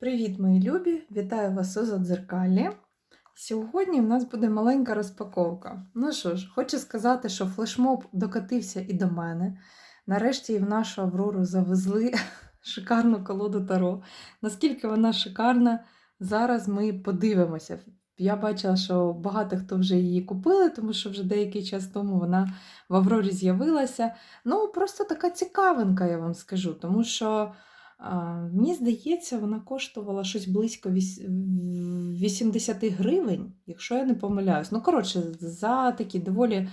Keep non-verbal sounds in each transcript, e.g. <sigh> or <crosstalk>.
Привіт, мої любі! Вітаю вас у задзеркалі. Сьогодні в нас буде маленька розпаковка. Ну що ж, хочу сказати, що флешмоб докатився і до мене. Нарешті і в нашу Аврору завезли <laughs> шикарну колоду Таро. Наскільки вона шикарна, зараз ми подивимося. Я бачила, що багато хто вже її купили, тому що вже деякий час тому вона в Аврорі з'явилася. Ну, просто така цікавинка, я вам скажу, тому що. Мені здається, вона коштувала щось близько 80 гривень, якщо я не помиляюсь. Ну, коротше, за такі доволі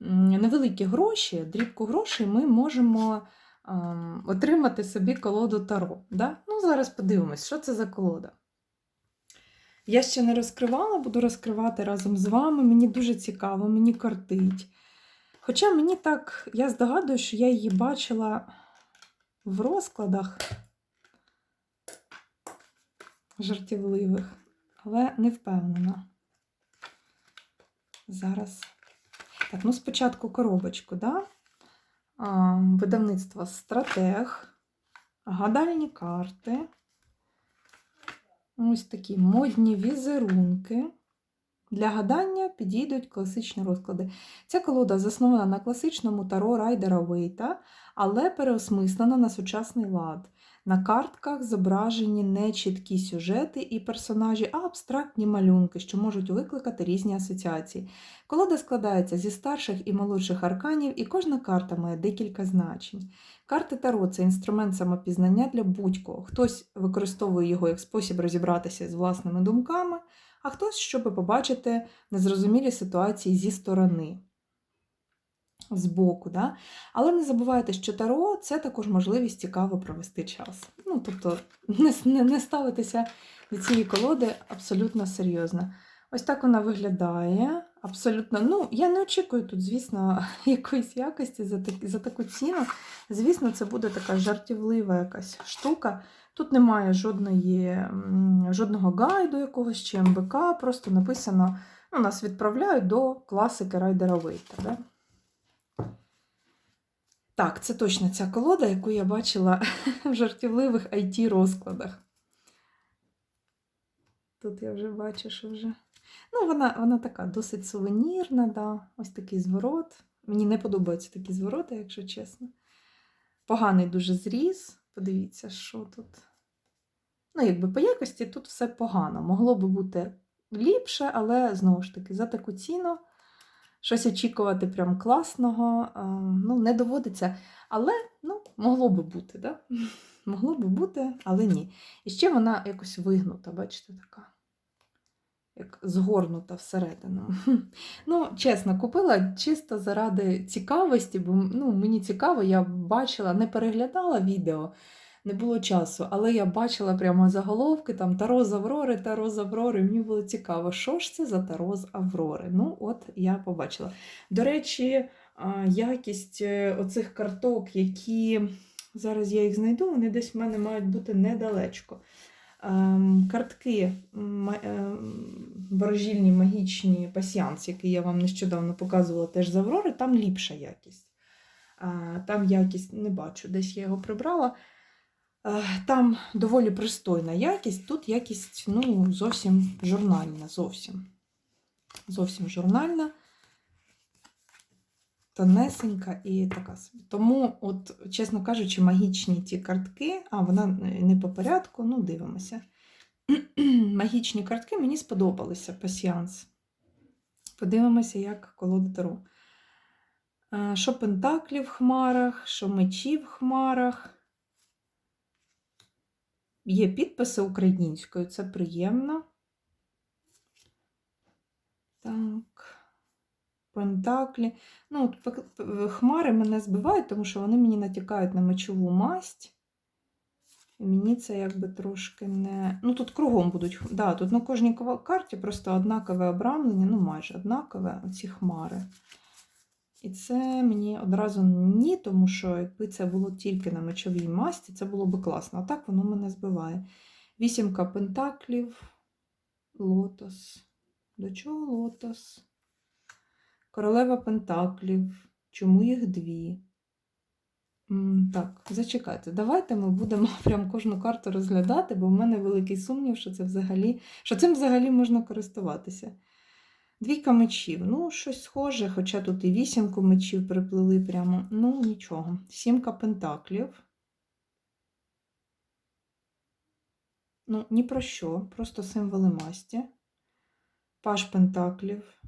невеликі гроші, дрібку грошей, ми можемо отримати собі колоду Таро. Да? Ну, зараз подивимось, що це за колода. Я ще не розкривала, буду розкривати разом з вами. Мені дуже цікаво, мені кортить. Хоча мені так, я здогадую, що я її бачила в розкладах жартівливих, але не впевнена. Зараз. Так, ну спочатку коробочку, да? а, видавництво Стратег, гадальні карти. Ось такі модні візерунки. Для гадання підійдуть класичні розклади. Ця колода заснована на класичному таро Райдера Вейта, але переосмислена на сучасний лад. На картках зображені не чіткі сюжети і персонажі, а абстрактні малюнки, що можуть викликати різні асоціації. Колода складається зі старших і молодших арканів, і кожна карта має декілька значень. Карти Таро це інструмент самопізнання для будь-кого. Хтось використовує його як спосіб розібратися з власними думками, а хтось, щоб побачити незрозумілі ситуації зі сторони. Збоку, да? але не забувайте, що таро це також можливість цікаво провести час. Ну, тобто, не, не, не ставитися до цієї колоди абсолютно серйозно. Ось так вона виглядає. Абсолютно, ну, я не очікую тут, звісно, <laughs> якоїсь якості за, так, за таку ціну. Звісно, це буде така жартівлива якась штука. Тут немає жодної, жодного гайду якогось чи МБК, просто написано, ну, нас відправляють до класики Райдера Вейта. Да? Так, це точно ця колода, яку я бачила <laughs> в жартівливих it розкладах. Тут я вже бачу, що вже. Ну, вона, вона така досить сувенірна, да. ось такий зворот. Мені не подобаються такі звороти, якщо чесно. Поганий дуже зріз. Подивіться, що тут. Ну, якби по якості тут все погано. Могло би бути ліпше, але знову ж таки, за таку ціну щось очікувати прям класного, ну, не доводиться. Але ну, могло би бути, да? <laughs> Могло би бути, але ні. І ще вона якось вигнута, бачите, така. Як згорнута всередину. <laughs> Ну, чесно, купила чисто заради цікавості, бо ну, мені цікаво, я бачила, не переглядала відео, не було часу, але я бачила прямо заголовки, там Таро з Аврори, Таро з Аврори. Мені було цікаво, що ж це за Таро з Аврори. Ну, от я побачила. До речі, якість е, оцих карток, які зараз я їх знайду, вони десь в мене мають бути недалечко. Ем, Картки ем, ворожільні, магічні пасіанс, який я вам нещодавно показувала теж з Аврори, там ліпша якість. Там якість не бачу, десь я його прибрала. Е, Там доволі пристойна якість, тут якість ну, зовсім журнальна. Зовсім. Зовсім журнальна, тонесенька і така собі. Тому, от, чесно кажучи, магічні ті картки, а вона не по порядку, ну, дивимося. <clears throat> Магічні картки мені сподобалися пасіанс. Подивимося, як колода Таро. Е, Що пентаклі в хмарах, що мечі в хмарах. Є підписи українською, це приємно. Так. Пентаклі. Ну, от хмари мене збивають, тому що вони мені натякають на мечову масть. І мені це якби трошки не. Ну, тут кругом будуть. Да, тут на кожній карті просто однакове обрамлення, ну майже однакове, оці хмари. І це мені одразу ні, тому що якби це було тільки на мечовій масті, це було би класно. А так воно мене збиває. Вісімка пентаклів, лотос. До чого лотос? Королева пентаклів. Чому їх дві? Так, зачекайте. Давайте ми будемо <laughs> прям кожну карту розглядати, бо в мене великий сумнів, що це взагалі, що цим взагалі можна користуватися. Двійка мечів. Ну, щось схоже, хоча тут і вісімку мечів приплили прямо. Ну, нічого. Сімка пентаклів. Ну, ні про що, просто символи масті. Паш пентаклів.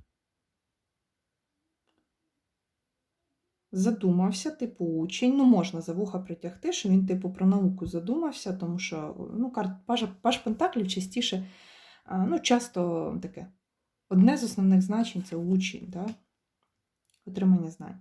Задумався, типу, учень. Ну, можна за вуха притягти, що він, типу, про науку задумався, тому що ну, карт Паш, Паш Пентаклів частіше, ну, часто таке. Одне з основних значень це учень, да? отримання знань.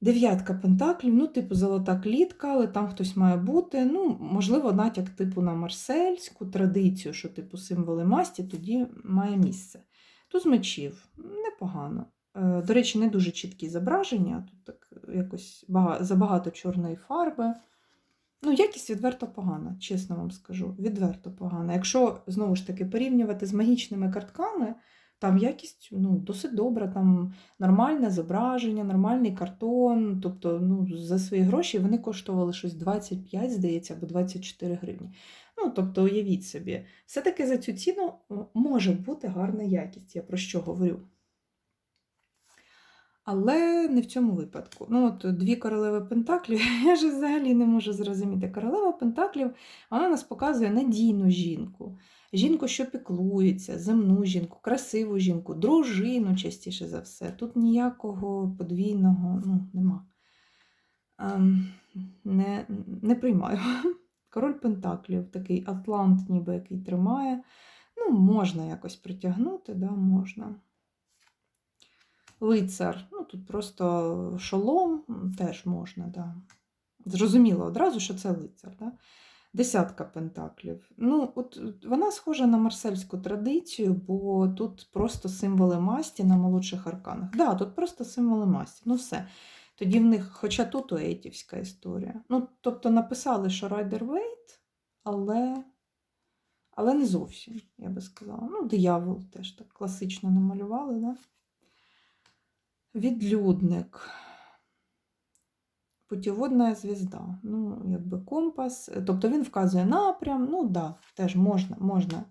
Дев'ятка пентаклів, ну, типу, золота клітка, але там хтось має бути. Ну, можливо, натяк типу на марсельську традицію, що типу символи масті тоді має місце. Туз мечів непогано. Е, До речі, не дуже чіткі зображення, тут так якось забагато чорної фарби. Ну, якість відверто погана, чесно вам скажу. Відверто погана. Якщо знову ж таки порівнювати з магічними картками, там якість ну, досить добра, там нормальне зображення, нормальний картон. Тобто, ну, за свої гроші вони коштували щось 25, здається, або 24 гривні. Ну, тобто, уявіть собі, все-таки за цю ціну може бути гарна якість, я про що говорю. Але не в цьому випадку. Ну, от дві королеви Пентаклів, <laughs> я ж взагалі не можу зрозуміти. Королева Пентаклів вона нас показує надійну жінку. Жінку, що піклується, земну жінку, красиву жінку, дружину частіше за все. Тут ніякого подвійного ну, нема. Ем, не, не приймаю. <laughs> Король Пентаклів, такий атлант, ніби який тримає. Ну, можна якось притягнути, да, можна. Лицар, ну тут просто шолом теж можна, да. Зрозуміло одразу, що це лицар. Да? Десятка пентаклів. Ну, от вона схожа на марсельську традицію, бо тут просто символи масті на молодших арканах. Да, тут просто символи масті. Ну все. Тоді в них, хоча тут уейтівська історія. Ну, тобто написали, що Райдер Вейт, але, але не зовсім, я би сказала. Ну, диявол теж так класично намалювали, да? Відлюдник. Путіводна звізда. Ну, якби компас. Тобто він вказує напрям. Ну, да, теж можна, можна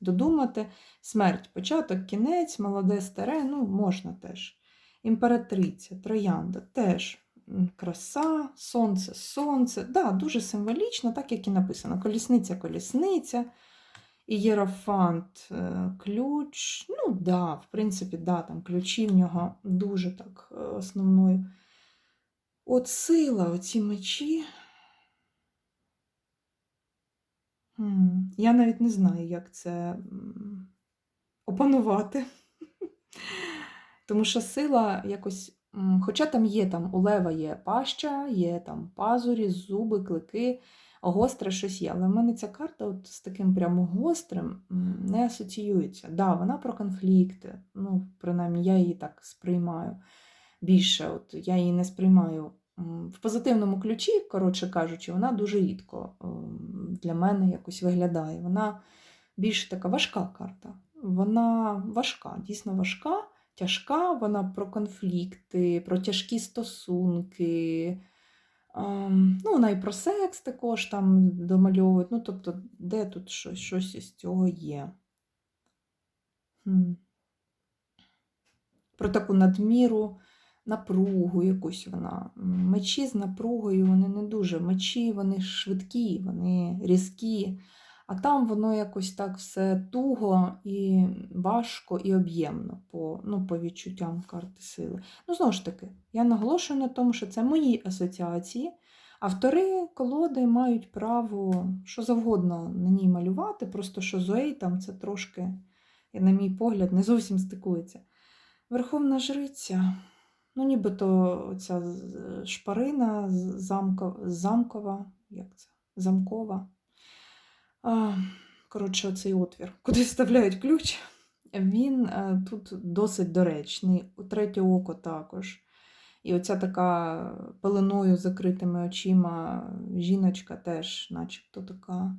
додумати. Смерть, початок, кінець, молоде, старе, ну, можна теж. Імператриця, троянда, теж краса, сонце, сонце. Да, дуже символічно, так як і написано. Колісниця, колісниця. Ієрофант, е, ключ. Ну, да, в принципі, да, там ключі в нього дуже так е, основною. От сила, оці мечі. Я навіть не знаю, як це опанувати. <laughs> Тому що сила якось. Хоча там є там у лева є паща, є там пазурі, зуби, клики, гостре щось є. Але в мене ця карта от з таким прямо гострим не асоціюється. Да, вона про конфлікти. Ну, принаймні, я її так сприймаю більше. От я її не сприймаю в позитивному ключі, коротше кажучи, вона дуже рідко для мене якось виглядає. Вона більш така важка карта. Вона важка, дійсно важка, тяжка, вона про конфлікти, про тяжкі стосунки. Ну, вона і про секс також там домальовують. Ну, тобто, де тут щось, щось із цього є. Про таку надміру, напругу якусь вона. Мечі з напругою, вони не дуже. Мечі, вони швидкі, вони різкі. А там воно якось так все туго і важко і об'ємно по, ну, по відчуттям карти сили. Ну, знову ж таки, я наголошую на тому, що це мої асоціації. Автори колоди мають право що завгодно на ній малювати, просто що Зоей там це трошки, на мій погляд, не зовсім стикується. Верховна жриця, ну нібито ця шпарина з- замко- замкова, як це? Замкова. А, Коротше, оцей отвір, <laughs> куди вставляють ключ, він е, тут досить доречний. Третє око також. І оця така пеленою закритими очима жіночка теж, начебто така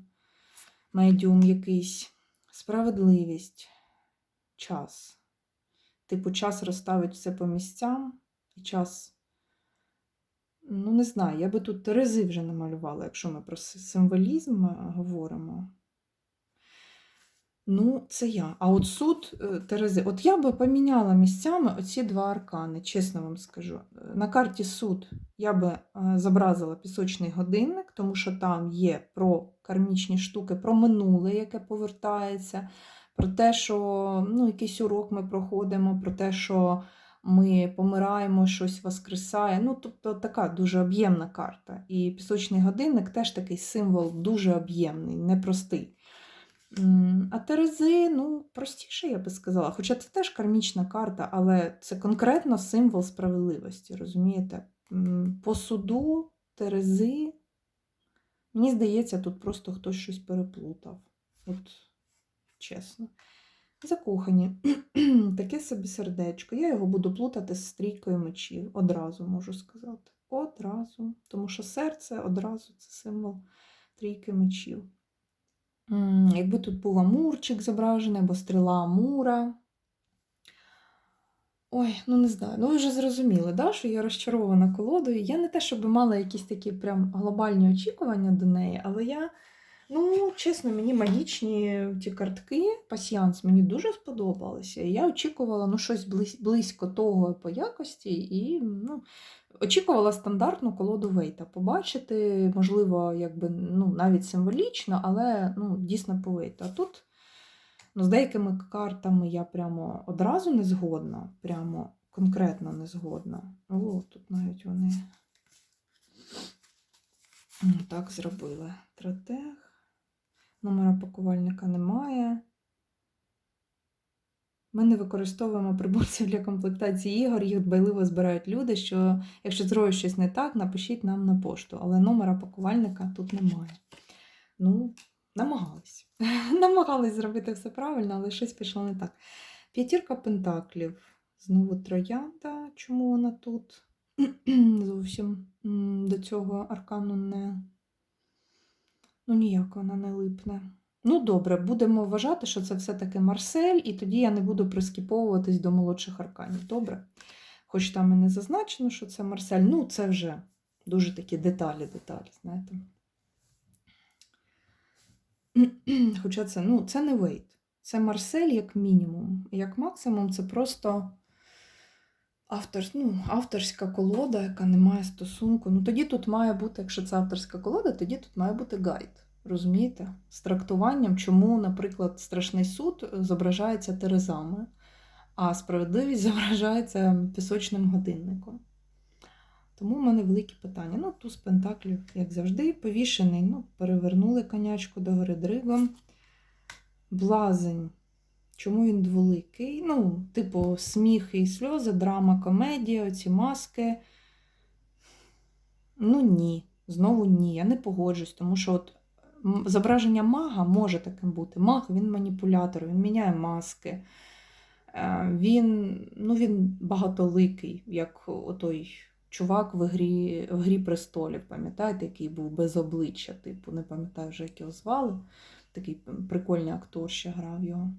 медіум якийсь. Справедливість, час. Типу, час розставить все по місцям, і час Ну, не знаю, я би тут терези вже намалювала, якщо ми про символізм е, говоримо. Ну, це я. А от суд е, Терези, от я би поміняла місцями оці два аркани, чесно вам скажу. На карті суд я би е, зобразила пісочний годинник, тому що там є про кармічні штуки, про минуле, яке повертається, про те, що ну, якийсь урок ми проходимо, про те, що ми помираємо, щось воскресає. Ну, тобто така дуже об'ємна карта. І пісочний годинник теж такий символ дуже об'ємний, непростий. А Терези, ну, простіше, я би сказала. Хоча це теж кармічна карта, але це конкретно символ справедливості, розумієте? По суду Терези, мені здається, тут просто хтось щось переплутав. От чесно. Закохані. <clears throat> Таке собі сердечко. Я його буду плутати з стрійкою мечів. Одразу можу сказати. Одразу. Тому що серце одразу це символ трійки мечів. Якби тут був амурчик зображений, або стріла Амура. Ой, ну не знаю. Ну ви вже зрозуміли, да, що я розчарована колодою. Я не те, щоб мала якісь такі прям глобальні очікування до неї, але я, ну, чесно, мені магічні ті картки, пасіянс, мені дуже сподобалися. Я очікувала ну, щось близько того по якості, і ну, очікувала стандартну колоду Вейта побачити, можливо, якби, ну, навіть символічно, але ну, дійсно по Вейту. А тут ну, з деякими картами я прямо одразу не згодна, прямо конкретно не згодна. О, тут навіть вони так зробили. Стратег. Номера пакувальника немає. Ми не використовуємо приборців для комплектації ігор, їх дбайливо збирають люди, що якщо зробиш щось не так, напишіть нам на пошту, але номера пакувальника тут немає. Ну, намагались. <laughs> намагались зробити все правильно, але щось пішло не так. П'ятірка пентаклів. Знову троянда. Чому вона тут? <clears throat> Зовсім до цього аркану не. Ну, ніяк вона не липне. Ну, добре, будемо вважати, що це все-таки Марсель, і тоді я не буду прискіповуватись до молодших арканів. Добре? Хоч там і не зазначено, що це Марсель. Ну, це вже дуже такі деталі, деталі, знаєте. Хоча це, ну, це не Вейт. Це Марсель як мінімум. Як максимум, це просто автор, ну, авторська колода, яка не має стосунку. Ну, тоді тут має бути, якщо це авторська колода, тоді тут має бути гайд. Розумієте? З трактуванням, чому, наприклад, страшний суд зображається терезами, а справедливість <laughs> зображається пісочним годинником. Тому в мене великі питання. Ну, туз пентаклів, як завжди, повішений. Ну, перевернули конячку до гори дригом. Блазень. Чому він дволикий? Ну, типу, сміх і сльози, драма, комедія, оці маски. Ну, ні. Знову ні. Я не погоджусь, тому що от зображення мага може таким бути. Маг він маніпулятор, він міняє маски. Е, Він, ну, він багатоликий, як отой чувак в грі, в грі престолів, пам'ятаєте, який був без обличчя, типу, не пам'ятаю вже, як його звали. Такий прикольний актор ще грав його,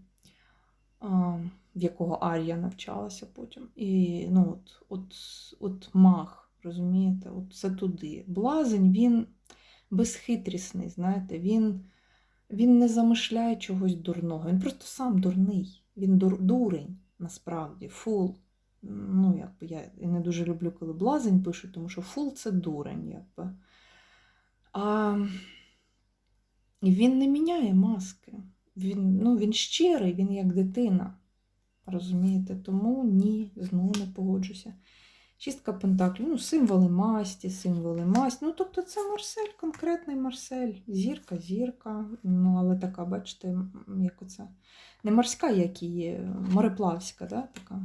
в якого Арія навчалася потім. І ну, от, от, от маг, розумієте, от це туди. Блазень, він безхитрісний, знаєте, він, він не замишляє чогось дурного. Він просто сам дурний. Він дур, дурень, насправді, фул. Ну, якби я не дуже люблю, коли блазень пишуть, тому що фул це дурень, якби. А він не міняє маски. Він, ну, він щирий, він як дитина. Розумієте? Тому ні, знову не погоджуся. Шістка пентаклів, ну, символи масті, символи масті. Ну, тобто це Марсель, конкретний Марсель. Зірка, зірка. Ну, але така, бачите, як оце. Не морська, як і мореплавська, да? така.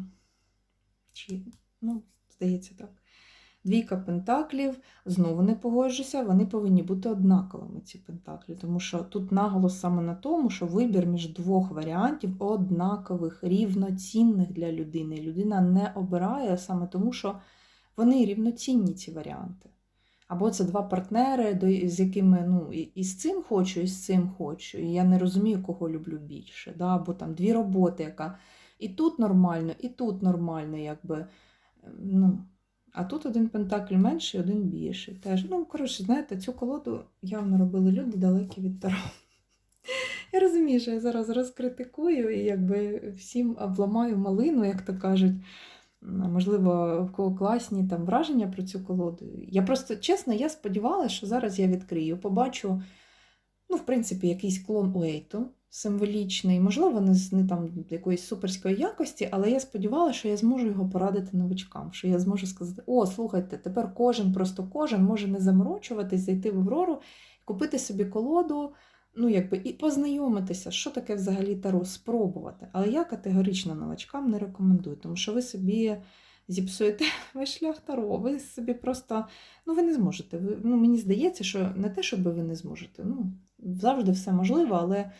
Чи, ну, здається, так. Двійка пентаклів, знову не погоджуся, вони повинні бути однаковими, ці пентаклі, тому що тут наголос саме на тому, що вибір між двох варіантів однакових, рівноцінних для людини. Людина не обирає саме тому, що вони рівноцінні, ці варіанти. Або це два партнери, з якими ну, і, з цим хочу, і з цим хочу. І я не розумію, кого люблю більше. Да? Або там дві роботи, яка і тут нормально, і тут нормально, якби. Ну, А тут один пентакль менший, один більший. Теж, ну, коротше, знаєте, цю колоду явно робили люди далекі від Таро. <laughs> Я розумію, що я зараз розкритикую і якби всім обламаю малину, як то кажуть. Можливо, в кого класні там враження про цю колоду. Я просто, чесно, я сподівалася, що зараз я відкрию, побачу, ну, в принципі, якийсь клон Уейту символічний, можливо, не не там якоїсь суперської якості, але я сподівалася, що я зможу його порадити новичкам, що я зможу сказати: о, слухайте, тепер кожен, просто кожен може не заморочуватись, зайти в Аврору, купити собі колоду, ну, якби, і познайомитися, що таке взагалі таро, спробувати. Але я категорично новачкам не рекомендую, тому що ви собі зіпсуєте <laughs> весь шлях таро, ви собі просто, ну, ви не зможете. Ви, ну, мені здається, що не те, щоб ви не зможете. Ну, завжди все можливо, але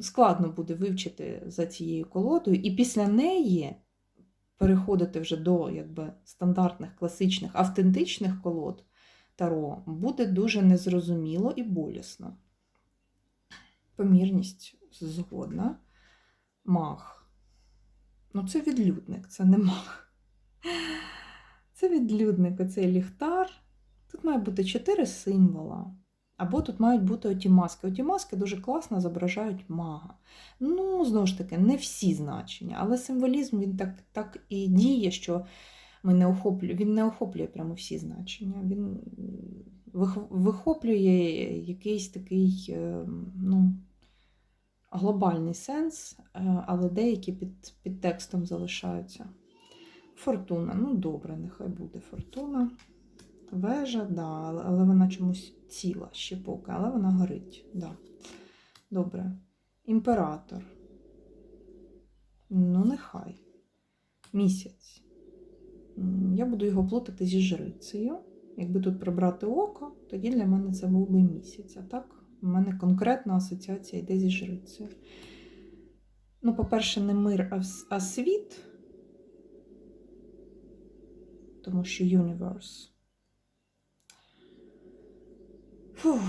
складно буде вивчити за цією колодою, і після неї переходити вже до якби, стандартних, класичних, автентичних колод таро буде дуже незрозуміло і болісно. Помірність згодна. Мах. Ну, це відлюдник, це не мах. Це відлюдник, оцей ліхтар. Тут має бути чотири символа. Або тут мають бути оті маски. Оті маски дуже класно зображають мага. Ну, знову ж таки, не всі значення, але символізм він так, так і діє, що ми не охоплює, він не охоплює прямо всі значення. Він вихоплює якийсь такий е, ну, глобальний сенс, е, але деякі під, під текстом залишаються. Фортуна, ну добре, нехай буде фортуна. Вежа, да, але- вона чомусь ціла ще поки, але вона горить. Да. Добре. Імператор. Ну, нехай. Місяць. Я буду його плутати зі жрицею. Якби тут прибрати око, тоді для мене це був би місяць. А так, в мене конкретна асоціація йде зі жрицею. Ну, по-перше, не мир, а світ. Тому що universe. Фух.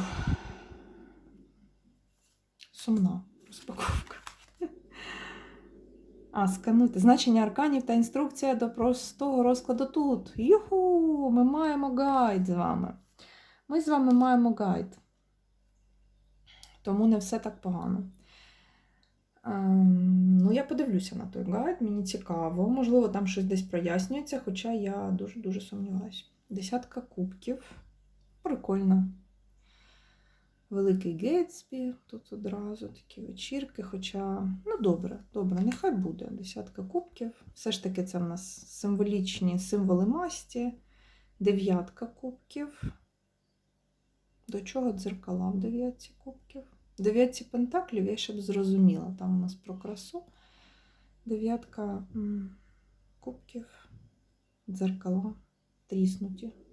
Сумна розпаковка. <laughs> А, сканути. Значення арканів та інструкція до простого розкладу тут. Юху! Ми маємо гайд з вами. Ми з вами маємо гайд. Тому не все так погано. Ем, ну, я подивлюся на той гайд, мені цікаво. Можливо, там щось десь прояснюється, хоча я дуже-дуже сумніваюся. Десятка кубків. Прикольно. Великий Гетсбі, тут одразу такі вечірки, хоча, ну добре, добре, нехай буде десятка кубків. Все ж таки, це в нас символічні символи масті, дев'ятка кубків. До чого дзеркала в дев'ятці кубків? Дев'ятці пентаклів я ще б зрозуміла, там у нас про красу. Дев'ятка кубків, дзеркала тріснуті.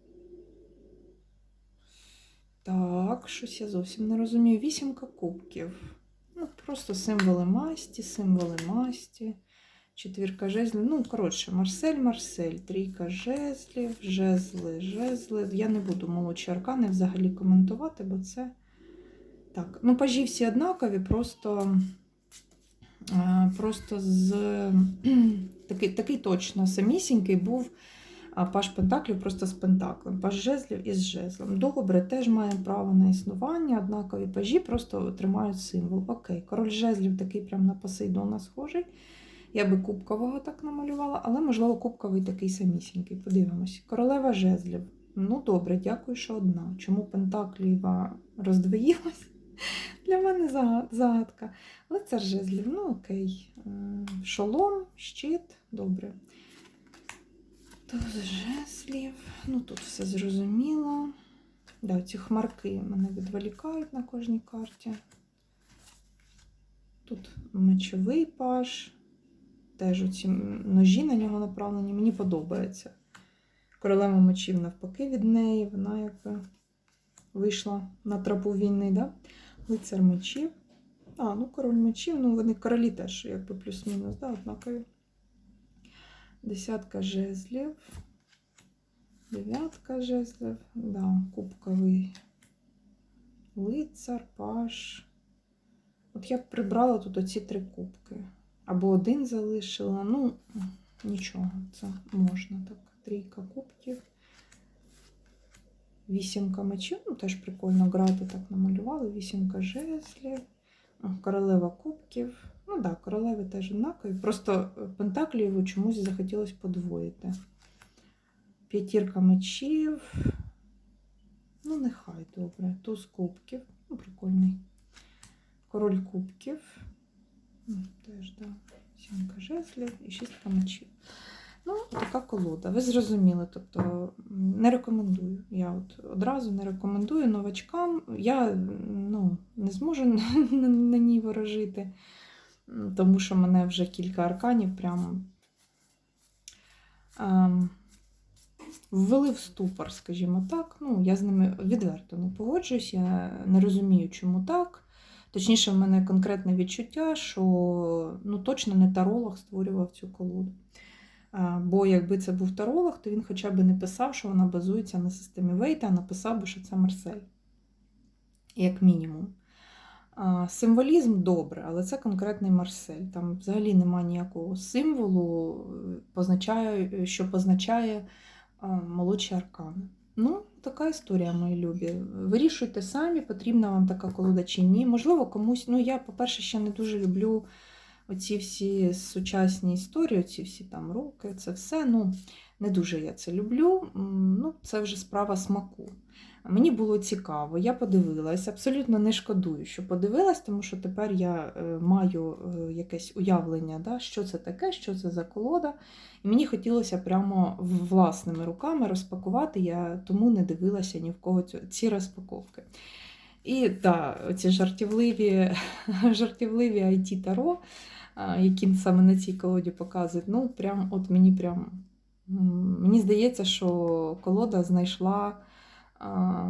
Так, щось я зовсім не розумію. Вісімка кубків. Ну, просто символи масті, символи масті. Четвірка жезлів. Ну, коротше, Марсель, Марсель, трійка жезлів, жезли, жезли. Я не буду молодші аркани взагалі коментувати, бо це. Так, ну, пажі всі однакові, просто, е, просто з такий, такий точно самісінький був а паш Пентаклів просто з Пентаклем, паш жезлів із жезлом. Добре, теж має право на існування, однакові пажі просто тримають символ. Окей, король жезлів такий прям на Посейдона схожий. Я би кубкового так намалювала, але, можливо, кубковий такий самісінький. Подивимось. Королева жезлів. Ну, добре, дякую, що одна. Чому Пентакліва роздвоїлась? <laughs> Для мене загад- загадка. Лицар жезлів, ну окей. Шолом, щит, добре. Туз жезлів. Ну, тут все зрозуміло. Да, ці хмарки мене відволікають на кожній карті. Тут мечовий паш. Теж оці ножі на нього направлені. Мені подобається. Королева мечів навпаки від неї. Вона якби вийшла на тропу війни, да? Лицар мечів. А, ну король мечів, ну вони королі теж, якби плюс-мінус, да, однакові. Десятка жезлів. Дев'ятка жезлів. Да, кубковий лицар, паш. От я б прибрала тут оці три кубки. Або один залишила. Ну, нічого, це можна так. Трійка кубків. вісімка мечів, ну теж прикольно грати так намалювали. Вісімка жезлів, королева кубків. Ну так, да, королеви теж однакові. Просто пентаклі його чомусь захотілося подвоїти. П'ятірка мечів. Ну, нехай добре. Туз кубків. Ну, прикольний. Король кубків. М, Теж. Да. Сімка жезлів і шістка мечів. Ну, така колода. Ви зрозуміли. Тобто не рекомендую. Я от одразу не рекомендую новачкам. Я ну, не зможу <laughs> на, ній ворожити, тому що мене вже кілька арканів прямо ем, ввели в ступор, скажімо так. Ну, я з ними відверто не погоджуюсь, я не розумію, чому так. Точніше, в мене конкретне відчуття, що ну, точно не таролог створював цю колоду. Бо якби це був таролог, то він хоча б не писав, що вона базується на системі Вейта, а написав би, що це Марсель. Як мінімум. Символізм добре, але це конкретний Марсель. Там взагалі немає ніякого символу, е, позначає, що позначає молодші аркани. Ну, така історія, мої любі. Вирішуйте самі, потрібна вам така колода чи ні. Можливо, комусь. Ну, я, по-перше, ще не дуже люблю оці всі сучасні історії, оці всі там руки, це все. Ну, не дуже я це люблю. Ну, це вже справа смаку. Мені було цікаво, я подивилась, абсолютно не шкодую, що подивилась, тому що тепер я е, маю е, якесь уявлення, да, що це таке, що це за колода. І мені хотілося прямо власними руками розпакувати, я тому не дивилася ні в кого ці розпаковки. І так, ці жартівливі, <laughs> жартівливі IT Таро, а, які саме на цій колоді показують, ну, прям, от мені прям мені здається, що колода знайшла,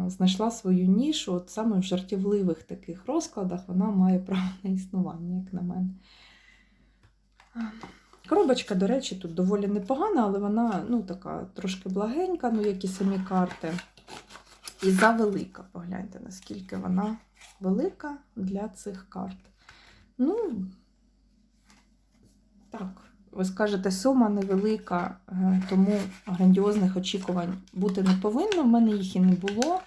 знайшла свою нішу, от саме в жартівливих таких розкладах вона має право на існування, як на мене. Коробочка, до речі, тут доволі непогана, але вона ну, така трошки благенька, ну, як і самі карти. І завелика. Погляньте, наскільки вона велика для цих карт. Ну, так, ви скажете, сума невелика, е, тому грандіозних очікувань бути не повинно. В мене їх і не було.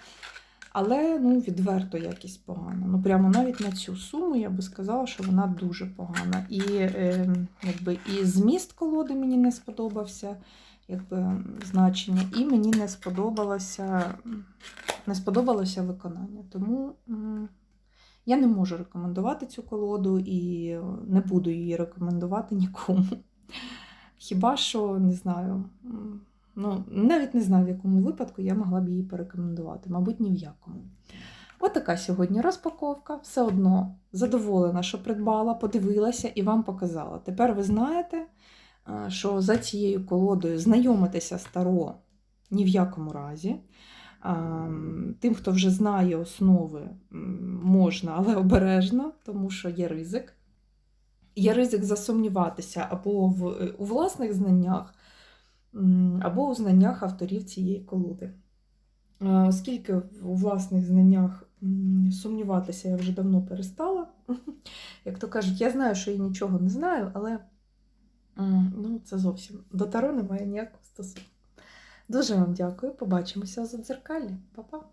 Але ну, відверто якість погана. Ну, прямо навіть на цю суму я би сказала, що вона дуже погана. І, е, якби, і зміст колоди мені не сподобався, якби, значення, і мені не сподобалося, не сподобалося виконання. Тому я не можу рекомендувати цю колоду і не буду її рекомендувати нікому. Хіба що, не знаю, ну, навіть не знаю, в якому випадку я могла б її порекомендувати, мабуть, ні в якому. От така сьогодні розпаковка. Все одно задоволена, що придбала, подивилася і вам показала. Тепер ви знаєте, е, що за цією колодою знайомитися з Таро ні в якому разі. А, Тим, хто вже знає основи, можна, але обережно, тому що є ризик. Є ризик засумніватися або в, у власних знаннях, або у знаннях авторів цієї колоди. Е, Оскільки у власних знаннях сумніватися я вже давно перестала. <laughs> Як то кажуть, я знаю, що я нічого не знаю, але ну, це зовсім до Таро немає ніякого стосунку. Дуже вам дякую. Побачимося за дзеркалі. Па-па!